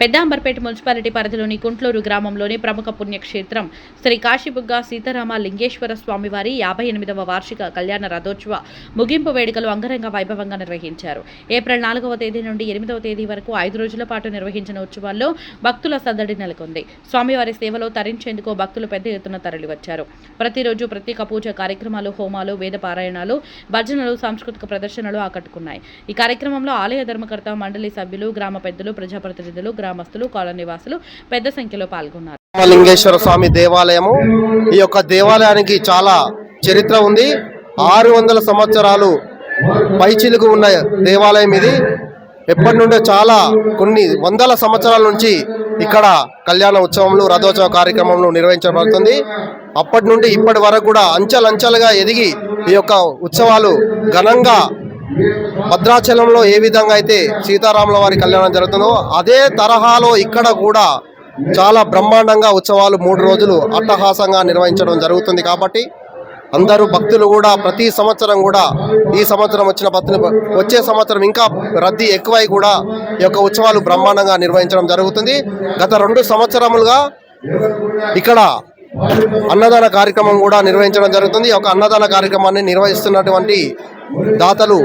Pedda Amberpet municipality పరిధిలోని కుంట్లూరు గ్రామంలోని ప్రముఖ పుణ్యక్షేత్రం శ్రీ కాశీబుగ్గ సీతారామ లింగేశ్వర స్వామివారి యాభై ఎనిమిదవ వార్షిక కళ్యాణ రథోత్సవ ముగింపు వేడుకలు అంగరంగ వైభవంగా నిర్వహించారు. ఏప్రిల్ నాలుగవ తేదీ నుండి ఎనిమిదవ తేదీ వరకు ఐదు రోజుల పాటు నిర్వహించిన ఉత్సవాల్లో భక్తుల సందడి నెలకొంది. స్వామివారి సేవలో తరించేందుకు భక్తులు పెద్ద ఎత్తున తరలివచ్చారు. ప్రతిరోజు ప్రత్యేక పూజ కార్యక్రమాలు హోమాలు వేద పారాయణాలు భజనలు సాంస్కృతిక ప్రదర్శనలు ఆకట్టుకున్నాయి. ఈ కార్యక్రమంలో ఆలయ ధర్మకర్త మండలి సభ్యులు గ్రామ పెద్దలు ప్రజాప్రతినిధులు గ్రామస్తులు కాలనీవాసులు పెద్ద సంఖ్యలో పాల్గొన్నారు. లింగేశ్వర స్వామి దేవాలయము ఈ యొక్క దేవాలయానికి చాలా చరిత్ర ఉంది. ఆరు వందల సంవత్సరాలు పైచిలుకు ఉన్న దేవాలయం ఇది. ఎప్పటి నుండో చాలా కొన్ని వందల సంవత్సరాల నుంచి ఇక్కడ కళ్యాణ ఉత్సవంలో రథోత్సవ కార్యక్రమంలో నిర్వహించబడుతుంది. అప్పటి నుండి ఇప్పటి వరకు కూడా అంచెలంచెలుగా ఎదిగి ఈ యొక్క ఉత్సవాలు ఘనంగా భద్రాచలంలో ఏ విధంగా అయితే సీతారాముల వారి కళ్యాణం జరుగుతుందో అదే తరహాలో ఇక్కడ కూడా చాలా బ్రహ్మాండంగా ఉత్సవాలు మూడు రోజులు అట్టహాసంగా నిర్వహించడం జరుగుతుంది కాబట్టి అందరూ భక్తులు కూడా ప్రతి సంవత్సరం కూడా ఈ సంవత్సరం వచ్చిన భక్తులు వచ్చే సంవత్సరం ఇంకా రద్దీ ఎక్కువై కూడా ఈ యొక్క ఉత్సవాలు బ్రహ్మాండంగా నిర్వహించడం జరుగుతుంది. గత రెండు సంవత్సరములుగా ఇక్కడ అన్నదాన కార్యక్రమం కూడా నిర్వహించడం జరుగుతుంది. ఈ యొక్క అన్నదాన కార్యక్రమాన్ని నిర్వహిస్తున్నటువంటి దాతలు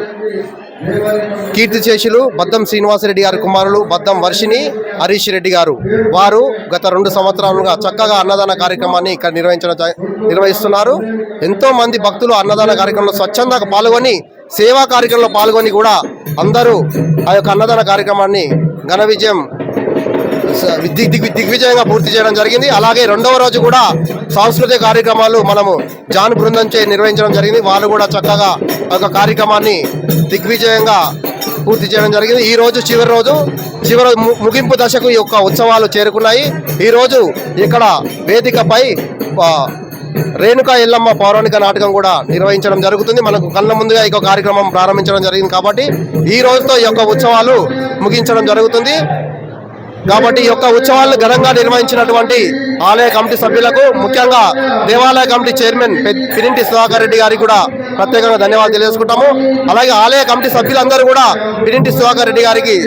కీర్తిశేషులు బద్దం శ్రీనివాసరెడ్డి గారి కుమారులు బద్దం వర్షిని హరీష్ రెడ్డి గారు. వారు గత రెండు సంవత్సరాలుగా చక్కగా అన్నదాన కార్యక్రమాన్ని ఇక్కడ నిర్వహించడం నిర్వహిస్తున్నారు. ఎంతో మంది భక్తులు అన్నదాన కార్యక్రమంలో స్వచ్ఛందంగా పాల్గొని సేవా కార్యక్రమంలో పాల్గొని కూడా అందరూ ఆ యొక్క అన్నదాన కార్యక్రమాన్ని ఘన విజయం దిగ్ దిగ్ దిగ్విజయంగా పూర్తి చేయడం జరిగింది. అలాగే రెండవ రోజు కూడా సాంస్కృతిక కార్యక్రమాలు మనము జాన్ బృందం చే నిర్వహించడం జరిగింది. వాళ్ళు కూడా చక్కగా ఒక కార్యక్రమాన్ని దిగ్విజయంగా పూర్తి చేయడం జరిగింది. ఈ రోజు చివరి రోజు చివరి ము- ముగింపు దశకు ఈ యొక్క ఉత్సవాలు చేరుకున్నాయి. ఈ రోజు ఇక్కడ వేదికపై రేణుకా ఎల్లమ్మ పౌరాణిక నాటకం కూడా నిర్వహించడం జరుగుతుంది. మనకు కళ్ళ ముందుగా ఈ యొక్క కార్యక్రమం ప్రారంభించడం జరిగింది కాబట్టి ఈ రోజుతో ఈ యొక్క ఉత్సవాలు ముగించడం జరుగుతుంది. కాబట్టి ఈ యొక్క ఉత్సవాలను ఘనంగా నిర్వహించినటువంటి ఆలయ కమిటీ సభ్యులకు ముఖ్యంగా దేవాలయ కమిటీ చైర్మన్ పిరింటి సుధాకర్ రెడ్డి గారికి కూడా ప్రత్యేకంగా ధన్యవాదాలు తెలియజేసుకుంటాము. అలాగే ఆలయ కమిటీ సభ్యులందరూ కూడా పిరింటి సుధాకర్ రెడ్డి గారికి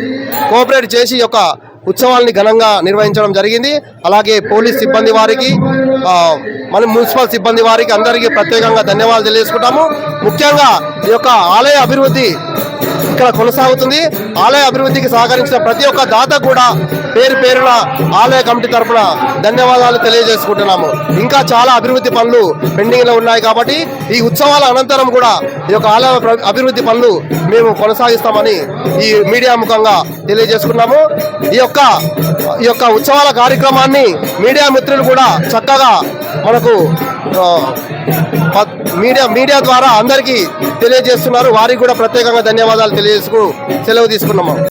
కోఆపరేట్ చేసి ఈ యొక్క ఉత్సవాల్ని ఘనంగా నిర్వహించడం జరిగింది. అలాగే పోలీస్ సిబ్బంది వారికి మన మున్సిపల్ సిబ్బంది వారికి అందరికీ ప్రత్యేకంగా ధన్యవాదాలు తెలియజేసుకుంటాము. ముఖ్యంగా ఈ యొక్క ఆలయ అభివృద్ధి ఇక్కడ కొనసాగుతుంది. ఆలయ అభివృద్ధికి సహకరించిన ప్రతి ఒక్క దాత కూడా పేరు పేరున ఆలయ కమిటీ తరఫున ధన్యవాదాలు తెలియజేసుకుంటున్నాము. ఇంకా చాలా అభివృద్ధి పనులు పెండింగ్లో ఉన్నాయి కాబట్టి ఈ ఉత్సవాల అనంతరం కూడా ఈ యొక్క ఆలయ అభివృద్ధి పనులు మేము కొనసాగిస్తామని ఈ మీడియా ముఖంగా తెలియజేసుకున్నాము. ఈ యొక్క ఈ యొక్క ఉత్సవాల కార్యక్రమాన్ని మీడియా మిత్రులు కూడా చక్కగా మనకు మీడియా మీడియా ద్వారా అందరికీ తెలియజేస్తున్నారు. వారికి కూడా ప్రత్యేకంగా ధన్యవాదాలు తెలియజేసుకు సెలవు తీసుకున్నాము.